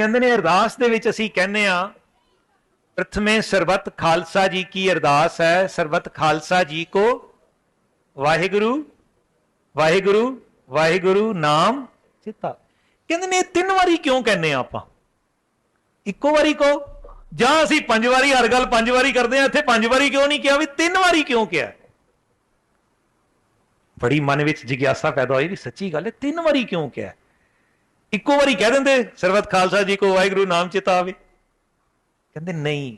ਕਹਿੰਦੇ ਨੇ, ਅਰਦਾਸ ਦੇ ਵਿੱਚ ਅਸੀਂ ਕਹਿੰਦੇ ਆ ਪ੍ਰਥਮੇ ਸਰਬਤ ਖਾਲਸਾ ਜੀ ਕੀ ਅਰਦਾਸ ਹੈ, ਸਰਬਤ ਖਾਲਸਾ ਜੀ ਕੋ ਵਾਹਿਗੁਰੂ ਵਾਹਿਗੁਰੂ ਵਾਹਿਗੁਰੂ ਨਾਮ ਚਿਤਾ। ਕਹਿੰਦੇ ਨੇ ਤਿੰਨ ਵਾਰੀ ਕਿਉਂ ਕਹਿੰਦੇ ਆ ਆਪਾਂ? ਇੱਕੋ ਵਾਰੀ ਕਹੋ। ਜਾਂ ਅਸੀਂ ਪੰਜ ਵਾਰੀ, ਹਰ ਗੱਲ ਪੰਜ ਵਾਰੀ ਕਰਦੇ ਆ ਇੱਥੇ ਪੰਜ ਵਾਰੀ ਕਿਉਂ ਨਹੀਂ ਕਿਹਾ ਵੀ ਤਿੰਨ ਵਾਰੀ ਕਿਉਂ ਕਿਹਾ? ਬੜੀ ਮਨ ਵਿੱਚ ਜਿਗਿਆਸਾ ਪੈਦਾ ਹੋਈ ਵੀ ਸੱਚੀ ਗੱਲ ਹੈ, ਤਿੰਨ ਵਾਰੀ ਕਿਉਂ ਕਿਹਾ? ਇੱਕੋ ਵਾਰੀ ਕਹਿ ਦਿੰਦੇ ਸਰਬਤ ਖਾਲਸਾ ਜੀ ਕੋ ਵਾਹਿਗੁਰੂ ਨਾਮ ਚਿਤਾ ਆਵੇ। ਕਹਿੰਦੇ ਨਹੀਂ,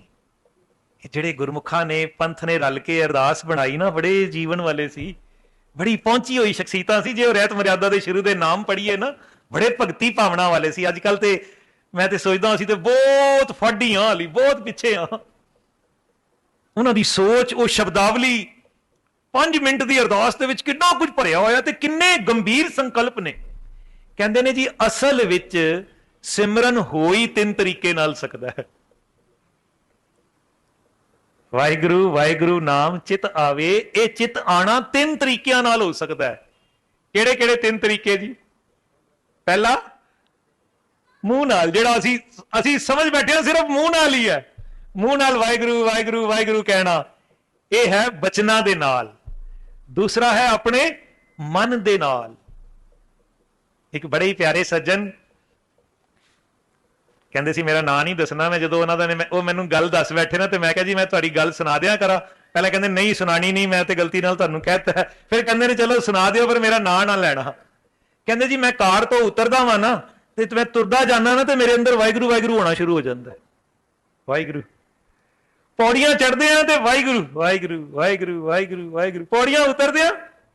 ਇਹ ਜਿਹੜੇ ਗੁਰਮੁਖਾਂ ਨੇ, ਪੰਥ ਨੇ ਰਲ ਕੇ ਅਰਦਾਸ ਬਣਾਈ ਨਾ, ਬੜੇ ਜੀਵਨ ਵਾਲੇ ਸੀ। ਬੜੀ ਪਹੁੰਚੀ ਹੋਈ ਸ਼ਖਸੀਅਤਾਂ ਸੀ, ਜੇ ਉਹ ਰਹਿਤ ਮਰਿਆਦਾ ਦੇ ਸ਼ੁਰੂ ਦੇ ਨਾਮ ਪੜ੍ਹੀਏ ਨਾ, ਬੜੇ ਭਗਤੀ ਭਾਵਨਾ ਵਾਲੇ ਸੀ। ਅੱਜ ਕੱਲ ਤੇ ਮੈਂ ਤੇ ਸੋਚਦਾ ਸੀ ਤੇ ਬਹੁਤ ਫੱਡੀਆਂ ਹਾਲੀ ਬਹੁਤ ਪਿੱਛੇ ਆ। ਉਹਨਾਂ ਦੀ ਸੋਚ, ਉਹ ਸ਼ਬਦਾਵਲੀ 5 ਮਿੰਟ ਦੀ ਅਰਦਾਸ ਦੇ ਵਿੱਚ ਕਿੰਨਾ ਕੁਝ ਭਰਿਆ ਹੋਇਆ ਤੇ ਕਿੰਨੇ ਗੰਭੀਰ ਸੰਕਲਪ ਨੇ। ਕਹਿੰਦੇ ਨੇ ਜੀ, ਅਸਲ ਵਿੱਚ ਸਿਮਰਨ ਹੋਈ ਤਿੰਨ ਤਰੀਕੇ ਨਾਲ ਸਕਦਾ ਹੈ। ਵਾਹਿਗੁਰੂ ਵਾਹਿਗੁਰੂ ਨਾਮ ਚਿਤ ਆਵੇ, ਇਹ ਚਿਤ ਆਣਾ ਤਿੰਨ ਤਰੀਕਿਆਂ ਨਾਲ ਹੋ ਸਕਦਾ ਹੈ। ਕਿਹੜੇ ਕਿਹੜੇ ਤਿੰਨ ਤਰੀਕੇ ਜੀ? ਪਹਿਲਾ, ਮੂੰਹ ਨਾਲ, ਜਿਹੜਾ ਅਸੀਂ ਅਸੀਂ ਸਮਝ ਬੈਠੇ ਹਾਂ, ਸਿਰਫ ਮੂੰਹ ਨਾਲ ਹੀ ਹੈ। ਮੂੰਹ ਨਾਲ ਵਾਹਿਗੁਰੂ ਵਾਹਿਗੁਰੂ ਵਾਹਿਗੁਰੂ ਕਹਿਣਾ, ਇਹ ਹੈ ਬਚਨਾਂ ਦੇ ਨਾਲ। ਦੂਸਰਾ ਹੈ ਆਪਣੇ ਮਨ ਦੇ ਨਾਲ। ਇੱਕ ਬੜੇ ਹੀ ਪਿਆਰੇ ਸੱਜਣ ਕਹਿੰਦੇ ਸੀ, ਮੇਰਾ ਨਾਂ ਨਹੀਂ ਦੱਸਣਾ, ਮੈਂ ਜਦੋਂ ਉਹਨਾਂ ਦਾ ਨੇ ਉਹ ਮੈਨੂੰ ਗੱਲ ਦੱਸ ਬੈਠੇ ਨਾ ਤੇ ਮੈਂ ਕਿਹਾ, ਜੀ, ਮੈਂ ਤੁਹਾਡੀ ਗੱਲ ਸੁਣਾ ਦਿਆਂ ਕਰਾਂ। ਪਹਿਲਾਂ ਕਹਿੰਦੇ, ਨਹੀਂ, ਸੁਣਾਣੀ ਨਹੀਂ, ਮੈਂ ਤੇ ਗਲਤੀ ਨਾਲ ਤੁਹਾਨੂੰ ਕਹਿਤਾ ਹੈ। ਫਿਰ ਕਹਿੰਦੇ ਨੇ, ਚਲੋ, ਸੁਣਾ ਦਿਓ, ਪਰ ਮੇਰਾ ਨਾਂ ਨਾ ਲੈਣਾ। ਕਹਿੰਦੇ, ਜੀ, ਮੈਂ ਕਾਰ ਤੋਂ ਉਤਰਦਾ ਵਾਂ ਨਾ ਤੇ ਮੈਂ ਤੁਰਦਾ ਜਾਂਦਾ ਨਾ ਤੇ ਮੇਰੇ ਅੰਦਰ ਵਾਹਿਗੁਰੂ ਵਾਹਿਗੁਰੂ ਹੋਣਾ ਸ਼ੁਰੂ ਹੋ ਜਾਂਦਾ ਵਾਹਿਗੁਰੂ। ਪੌੜੀਆਂ ਚੜ੍ਹਦੇ ਆ ਤੇ ਵਾਹਿਗੁਰੂ ਵਾਹਿਗੁਰੂ ਵਾਹਿਗੁਰੂ ਵਾਹਿਗੁਰੂ ਵਾਹਿਗੁਰੂ। ਪੌੜੀਆਂ ਉਤਰਦੇ ਆ,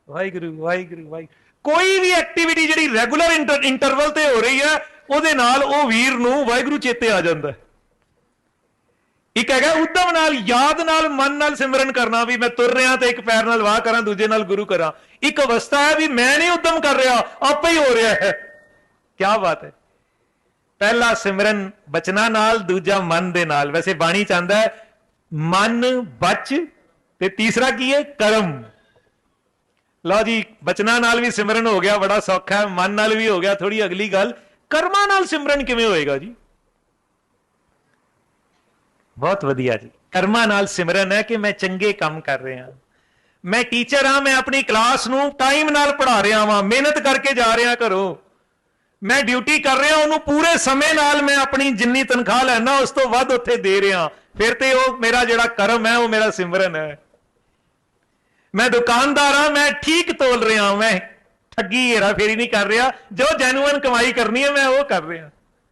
ਵਾਹਿਗੁਰੂ ਵਾਹਿਗੁਰੂ ਵਾਹਿਗੁਰੂ। ਕੋਈ ਵੀ ਐਕਟੀਵਿਟੀ ਜਿਹੜੀ ਰੈਗੂਲਰ ਇੰਟਰਵਲ ਤੇ ਹੋ ਰਹੀ ਹੈ, ਉਹਦੇ ਨਾਲ ਉਹ ਵੀਰ ਨੂੰ ਵਾਹਿਗੁਰੂ ਚੇਤੇ ਆ ਜਾਂਦਾ ਹੈ। ਇੱਕ ਹੈਗਾ ਉਦਮ ਨਾਲ, ਯਾਦ ਨਾਲ, ਮਨ ਨਾਲ ਸਿਮਰਨ ਕਰਨਾ ਵੀ ਮੈਂ ਤੁਰ ਰਿਹਾ ਤੇ ਇੱਕ ਪੈਰ ਨਾਲ ਵਾਹ ਕਰਾਂ, ਦੂਜੇ ਨਾਲ ਗੁਰੂ ਕਰਾਂ। ਇੱਕ ਅਵਸਥਾ ਹੈ ਵੀ ਮੈਂ ਨਹੀਂ ਉਦਮ ਕਰ ਰਿਹਾ, ਆਪੇ ਹੀ ਹੋ ਰਿਹਾ ਹੈ। ਕੀ ਬਾਤ ਹੈ। ਪਹਿਲਾ ਸਿਮਰਨ ਬਚਨਾ ਨਾਲ, ਦੂਜਾ ਮਨ ਦੇ ਨਾਲ। ਵੈਸੇ ਬਾਣੀ ਚਾਹੁੰਦਾ ਹੈ, ਮਨ ਬਚ ਤੇ ਤੀਸਰਾ ਕੀ ਹੈ? ਕਰਮ। ਲਓ ਜੀ, ਬਚਨਾਂ ਨਾਲ ਵੀ ਸਿਮਰਨ ਹੋ ਗਿਆ, ਬੜਾ ਸੌਖਾ ਹੈ, ਮਨ ਨਾਲ ਵੀ ਹੋ ਗਿਆ ਥੋੜੀ ਅਗਲੀ ਗੱਲ। ਕਰਮਾਂ ਨਾਲ ਸਿਮਰਨ ਕਿਵੇਂ ਹੋਏਗਾ ਜੀ? ਬਹੁਤ ਵਧੀਆ ਜੀ। ਕਰਮਾਂ ਨਾਲ ਸਿਮਰਨ ਹੈ ਕਿ ਮੈਂ ਚੰਗੇ ਕੰਮ ਕਰ ਰਿਹਾ ਮੈਂ ਟੀਚਰ ਹਾਂ, ਮੈਂ ਆਪਣੀ ਕਲਾਸ ਨੂੰ ਟਾਈਮ ਨਾਲ ਪੜ੍ਹਾ ਰਿਹਾ ਹਾਂ ਮਿਹਨਤ ਕਰਕੇ ਜਾ ਰਿਹਾ ਘਰੋਂ। ਮੈਂ ਡਿਊਟੀ ਕਰ ਰਿਹਾ, ਉਹਨੂੰ ਪੂਰੇ ਸਮੇਂ ਨਾਲ ਮੈਂ ਆਪਣੀ ਜਿੰਨੀ ਤਨਖਾਹ ਲੈਣਾ ਉਸ ਤੋਂ ਵੱਧ ਉੱਥੇ ਦੇ ਰਿਹਾ। ਫਿਰ ਤੇ ਉਹ ਮੇਰਾ ਜਿਹੜਾ ਕਰਮ ਹੈ, ਉਹ ਮੇਰਾ ਸਿਮਰਨ ਹੈ। ਮੈਂ ਦੁਕਾਨਦਾਰ ਹਾਂ, ਮੈਂ ਠੀਕ ਤੋਲ ਰਿਹਾ ਮੈਂ ਠੱਗੀ ਹੇਰਾ ਫੇਰੀ ਨਹੀਂ ਕਰ ਰਿਹਾ। ਜੋ ਜੈਨੂਅਨ ਕਮਾਈ ਕਰਨੀ ਹੈ, ਮੈਂ ਉਹ ਕਰ ਰਿਹਾ।